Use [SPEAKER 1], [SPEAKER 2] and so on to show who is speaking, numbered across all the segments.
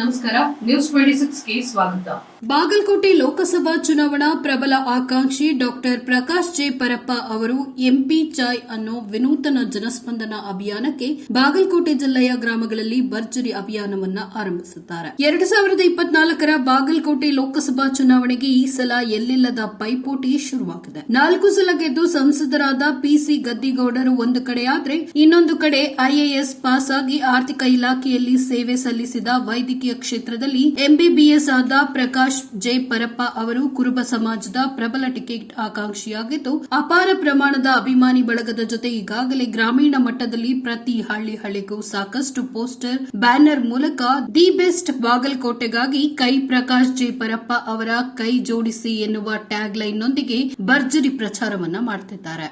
[SPEAKER 1] ನಮಸ್ಕಾರ news twenty ಸಿಕ್ಸ್ಗೆ ಸ್ವಾಗತ. ಬಾಗಲಕೋಟೆ ಲೋಕಸಭಾ ಚುನಾವಣಾ ಪ್ರಬಲ ಆಕಾಂಕ್ಷಿ ಡಾಕ್ಟರ್ ಪ್ರಕಾಶ್ ಜೆ ಪರಪ್ಪ ಅವರು ಎಂಪಿ ಚಾಯ್ ಅನ್ನೋ ವಿನೂತನ ಜನಸ್ಪಂದನ ಅಭಿಯಾನಕ್ಕೆ ಬಾಗಲಕೋಟೆ ಜಿಲ್ಲೆಯ ಗ್ರಾಮಗಳಲ್ಲಿ ಭರ್ಜರಿ ಅಭಿಯಾನವನ್ನ ಆರಂಭಿಸುತ್ತಾರೆ. ಎರಡು ಸಾವಿರದ ಇಪ್ಪತ್ನಾಲ್ಕರ ಬಾಗಲಕೋಟೆ ಲೋಕಸಭಾ ಚುನಾವಣೆಗೆ ಈ ಸಲ ಎಲ್ಲಿಲ್ಲದ ಪೈಪೋಟಿ ಶುರುವಾಗಿದೆ. ನಾಲ್ಕು ಸಲ ಗೆದ್ದು ಸಂಸದರಾದ ಪಿಸಿ ಗದ್ದಿಗೌಡರು ಒಂದು ಕಡೆಯಾದ್ರೆ ಇನ್ನೊಂದು ಕಡೆ ಐಎಎಸ್ ಪಾಸ್ ಆಗಿ ಆರ್ಥಿಕ ಇಲಾಖೆಯಲ್ಲಿ ಸೇವೆ ಸಲ್ಲಿಸಿದ ವೈದ್ಯಕೀಯ ಕ್ಷೇತ್ರದಲ್ಲಿ ಎಂಬಿಬಿಎಸ್ ಆದ ಪ್ರಕಾಶ್ ಜೈ ಪರಪ್ಪ ಅವರು ಕುರುಬ ಸಮಾಜದ ಪ್ರಬಲ ಟಿಕೆಟ್ ಆಕಾಂಕ್ಷಿಯಾಗಿದ್ದು, ಅಪಾರ ಪ್ರಮಾಣದ ಅಭಿಮಾನಿ ಬಳಗದ ಜೊತೆ ಈಗಾಗಲೇ ಗ್ರಾಮೀಣ ಮಟ್ಟದಲ್ಲಿ ಪ್ರತಿ ಹಳ್ಳಿ ಹಳ್ಳಿಗೂ ಸಾಕಷ್ಟು ಪೋಸ್ಟರ್, ಬ್ಯಾನರ್ ಮೂಲಕ ದಿ ಬೆಸ್ಟ್ ಬಾಗಲಕೋಟೆಗಾಗಿ ಕೈ ಪ್ರಕಾಶ್ ಜೈ ಪರಪ್ಪ ಅವರ ಕೈ ಜೋಡಿಸಿ ಎನ್ನುವ ಟ್ಯಾಗ್ ಲೈನ್ನೊಂದಿಗೆ ಭರ್ಜರಿ ಪ್ರಚಾರವನ್ನ ಮಾಡುತ್ತಿದ್ದಾರೆ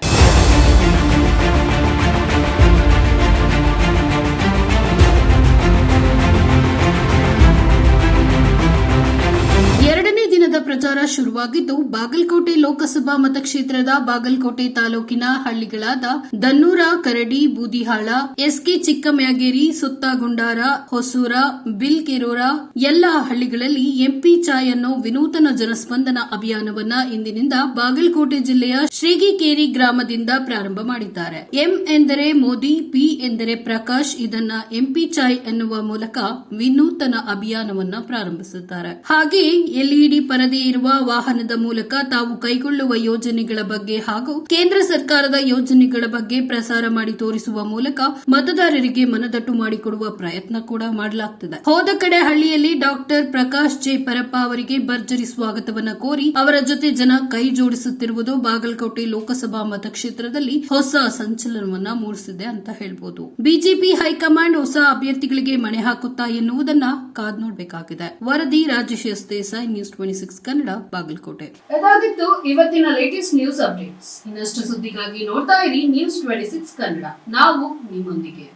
[SPEAKER 1] ಪ್ರಚಾರ ಶುರುವಾಗಿದ್ದು, ಬಾಗಲಕೋಟೆ ಲೋಕಸಭಾ ಮತಕ್ಷೇತ್ರದ ಬಾಗಲಕೋಟೆ ತಾಲೂಕಿನ ಹಳ್ಳಿಗಳಾದ ದನ್ನೂರ, ಕರಡಿ, ಬೂದಿಹಾಳ, ಎಸ್ಕೆ ಚಿಕ್ಕಮ್ಯಾಗೇರಿ, ಸುತ್ತಗುಂಡಾರ, ಹೊಸೂರ, ಬಿಲ್ಕೆರೂರ ಎಲ್ಲಾ ಹಳ್ಳಿಗಳಲ್ಲಿ ಎಂಪಿ ಚಾಯ್ ಅನ್ನೋ ವಿನೂತನ ಜನಸ್ಪಂದನ ಅಭಿಯಾನವನ್ನ ಇಂದಿನಿಂದ ಬಾಗಲಕೋಟೆ ಜಿಲ್ಲೆಯ ಶ್ರೀಗಿಕೇರಿ ಗ್ರಾಮದಿಂದ ಪ್ರಾರಂಭ ಮಾಡಿದ್ದಾರೆ. ಎಂ ಎಂದರೆ ಮೋದಿ, ಪಿ ಎಂದರೆ ಪ್ರಕಾಶ್ ಇದನ್ನ ಎಂಪಿ ಚಾಯ್ ಎನ್ನುವ ಮೂಲಕ ವಿನೂತನ ಅಭಿಯಾನವನ್ನ ಪ್ರಾರಂಭಿಸುತ್ತಾರೆ. ಹಾಗೆ ಎಲ್ಇಡಿ ಪರದೆ ಇರುವ ವಾಹನದ ಮೂಲಕ ತಾವು ಕೈಗೊಳ್ಳುವ ಯೋಜನೆಗಳ ಬಗ್ಗೆ ಹಾಗೂ ಕೇಂದ್ರ ಸರ್ಕಾರದ ಯೋಜನೆಗಳ ಬಗ್ಗೆ ಪ್ರಸಾರ ಮಾಡಿ ತೋರಿಸುವ ಮೂಲಕ ಮತದಾರರಿಗೆ ಮನದಟ್ಟು ಮಾಡಿಕೊಡುವ ಪ್ರಯತ್ನ ಕೂಡ ಮಾಡಲಾಗುತ್ತದೆ ಹೋದ ಕಡೆ ಹಳ್ಳಿಯಲ್ಲಿ ಡಾಕ್ಟರ್ ಪ್ರಕಾಶ್ ಜೆ ಪರಪ್ಪ ಅವರಿಗೆ ಭರ್ಜರಿ ಸ್ವಾಗತವನ್ನ ಕೋರಿ ಅವರ ಜೊತೆ ಜನ ಕೈ ಜೋಡಿಸುತ್ತಿರುವುದು ಬಾಗಲಕೋಟೆ ಲೋಕಸಭಾ ಮತಕ್ಷೇತ್ರದಲ್ಲಿ ಹೊಸ ಸಂಚಲನವನ್ನ ಮೂಡಿಸಿದೆ ಅಂತ ಹೇಳಬಹುದು ಬಿಜೆಪಿ ಹೈಕಮಾಂಡ್ ಹೊಸ ಅಭ್ಯರ್ಥಿಗಳಿಗೆ ಮಣೆ ಹಾಕುತ್ತಾ ಎನ್ನುವುದನ್ನ ಕಾದ್ ನೋಡಬೇಕಾಗಿದೆ. ವರದಿ Rajesh S Desai news twenty six Kannada Bagalkot. ಅದಾಗಿತ್ತು ಇವತ್ತಿನ ಲೇಟೆಸ್ಟ್ ನ್ಯೂಸ್ ಅಪ್ಡೇಟ್ಸ್ ಇನ್ನಷ್ಟು ಸುದ್ದಿಗಾಗಿ ನೋಡ್ತಾ ಇರಿ ನ್ಯೂಸ್ ಟ್ವೆಂಟಿ ಸಿಕ್ಸ್ ಕನ್ನಡ. ನಾವು ನಿಮ್ಮೊಂದಿಗೆ.